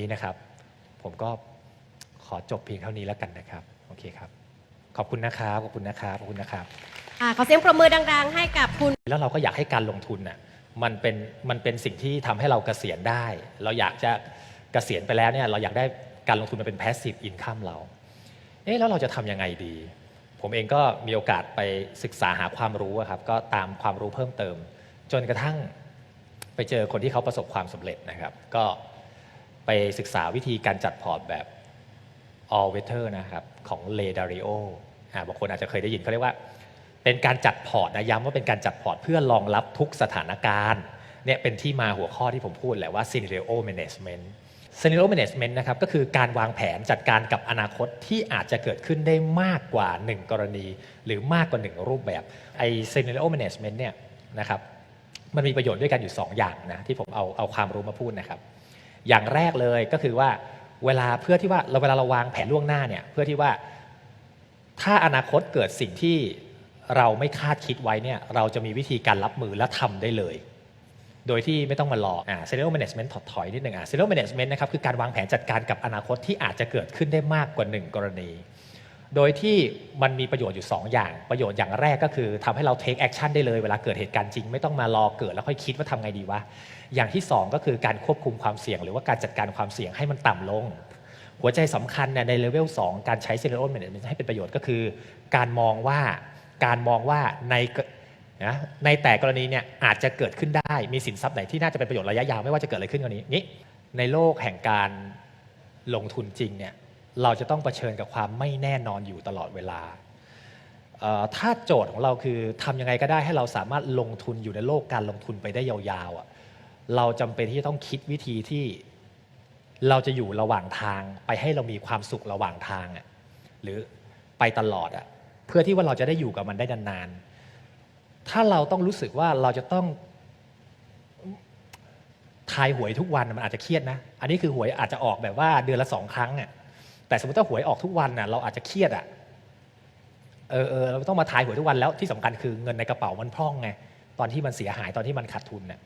นี้นะครับ ผมก็ขอจบเพียงเท่านี้แล้วกันนะครับ โอเคครับ ขอบคุณนะครับ ขอบคุณนะครับ ขอบคุณนะครับ อ่าขอเสียงปรบมือดัง ๆ ให้กับคุณแล้วเราก็อยากให้การลงทุนน่ะมันเป็นมันเป็นสิ่งที่ทำให้เราเกษียณได้ เราอยากจะเกษียณไปแล้วเนี่ยเราอยากได้การลงทุนมาเป็น passive income เรา เอ๊ะแล้วเราจะทำยังไงดี ผมเองก็มีโอกาสไปศึกษาหาความรู้อะครับก็ตามความรู้เพิ่มเติม จนกระทั่งไปเจอคนที่เขาประสบความสำเร็จนะครับ ก็ ไปศึกษาวิธีการจัดพอร์ตแบบ all weather นะครับ ของเลดาริโอบางคนอาจจะเคยได้ยินเขาเรียกว่า เป็นการจัดพอร์ตนะย้ำว่าเป็นการจัดพอร์ตเพื่อรองรับทุกสถานการณ์เนี่ยเป็นที่มาหัวข้อที่ผมพูดแหละว่า scenario management scenario management นะครับก็คือการวางแผนจัดการกับอนาคตที่อาจจะเกิดขึ้นได้มากกว่า 1 กรณี หรือมากกว่า 1 รูปแบบไอ้ scenario management เนี่ยนะครับมันมีประโยชน์ด้วยกันอยู่ 2 อย่างนะที่ผมเอาเอาความรู้มาพูดนะครับ อย่างแรกเลยก็คือว่าเวลาเพื่อที่ว่าเราเวลาเราวางแผนล่วงหน้าเนี่ยเพื่อที่ว่าถ้าอนาคตเกิดสิ่งที่เราไม่คาดคิดไว้เนี่ยเราจะมีวิธีการรับมือและทำได้เลย โดยที่ไม่ต้องมารออ่า scenario management ถอดถอยนิดหนึ่งอะ scenario management นะครับคือการวางแผนจัดการกับอนาคตที่อาจจะเกิดขึ้นได้มากกว่า 1 กรณี โดยที่มันมีประโยชน์อยู่ 2 อย่าง ประโยชน์อย่างแรกก็คือทำให้เรา take action ได้เลยเวลาเกิดเหตุการณ์จริง ไม่ต้องมารอเกิดแล้วค่อยคิดว่าทำไงดีวะ อย่างที่ 2 ก็คือการควบคุมความเสี่ยง หรือว่าการจัดการความเสี่ยงให้มันต่ำลง หัวใจสำคัญเนี่ยในเลเวล2 การใช้ scenario management ให้เป็นประโยชน์ก็คือ การมองว่าการมองว่าในนะในแต่กรณีเนี่ยอาจจะเกิดขึ้นได้มีสินทรัพย์ไหนที่น่าจะเป็นประโยชน์ระยะยาวไม่ว่าจะเกิดอะไรขึ้นกรณีนี้ ในโลกแห่งการลงทุนจริงเนี่ย เราจะต้องเผชิญกับความไม่แน่นอนอยู่ตลอดเวลา ถ้าโจทย์ของเราคือทำยังไงก็ได้ให้เราสามารถลงทุนอยู่ในโลกการลงทุนไปได้ยาวๆ เราจำเป็นที่จะต้องคิดวิธีที่เราจะอยู่ระหว่างทางไปให้เรามีความสุขระหว่างทางหรือไปตลอดเพื่อที่ว่าเราจะได้อยู่กับมันได้นานๆ ถ้าเราต้องรู้สึกว่าเราจะต้องทายหวยทุกวันมันอาจจะเครียดนะ อันนี้คือหวยอาจจะออกแบบว่าเดือนละสองครั้งอะ แต่สมมติถ้าหวยออกทุกวันน่ะเราอาจจะเครียดอะเออเออเราต้องมาทายหวยทุกวันแล้วที่สำคัญคือเงินในกระเป๋ามันพร่องไงตอนที่มันเสียหายตอนที่มันขาดทุนเนี่ย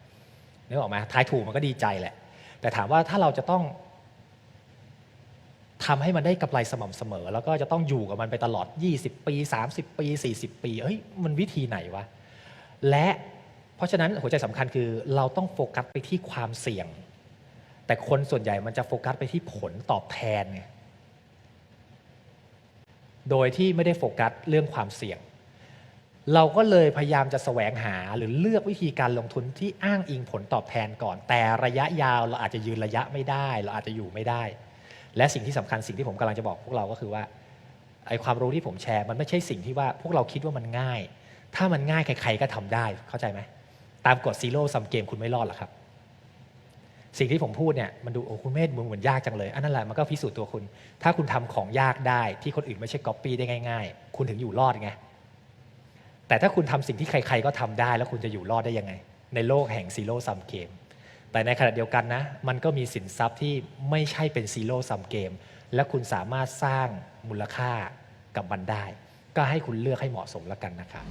นึกออกไหมทายถูกมันก็ดีใจแหละ แต่ถามว่าถ้าเราจะต้องทำให้มันได้กำไรสม่ำเสมอ แล้วก็จะต้องอยู่กับมันไปตลอด 20 ปี 30 ปี 40 ปีเฮ้ยมันวิธีไหนวะและเพราะฉะนั้นหัวใจสำคัญคือเราต้องโฟกัสไปที่ความเสี่ยง แต่คนส่วนใหญ่มันจะโฟกัสไปที่ผลตอบแทนไง โดยที่ไม่ได้โฟกัสเรื่องความเสี่ยง เราก็เลยพยายามจะแสวงหาหรือเลือกวิธีการลงทุนที่อ้างอิงผลตอบแทนก่อน แต่ระยะยาวเราอาจจะยืนระยะไม่ได้ เราอาจจะอยู่ไม่ได้ และสิ่งที่สำคัญสิ่งที่ผมกำลังจะบอกพวกเราก็คือว่าไอความรู้ที่ผมแชร์มันไม่ใช่สิ่งที่ว่าพวกเราคิดว่ามันง่าย ถ้ามันง่ายใครๆก็ทำได้เข้าใจไหมตามกฎซีโร่ซัมเกมคุณไม่รอดหรอกครับ สิ่งที่ผมพูดเนี่ยมันดูโอ้คุณเมธมึงเหมือนยากจังเลย อันนั่นแหละมันก็พิสูจน์ตัวคุณ ถ้าคุณทำของยากได้ที่คนอื่นไม่ใช่ก๊อปปี้ได้ง่ายๆ คุณถึงอยู่รอดไงแต่ถ้าคุณทำสิ่งที่ใครๆก็ทำได้ แล้วคุณจะอยู่รอดได้ยังไง ในโลกแห่งซีโร่ซัมเกมแต่ในขณะเดียวกันนะ มันก็มีสินทรัพย์ที่ไม่ใช่เป็นซีโร่ซัมเกมและคุณสามารถสร้างมูลค่ากับมันได้ ก็ให้คุณเลือกให้เหมาะสมแล้วกันนะครับ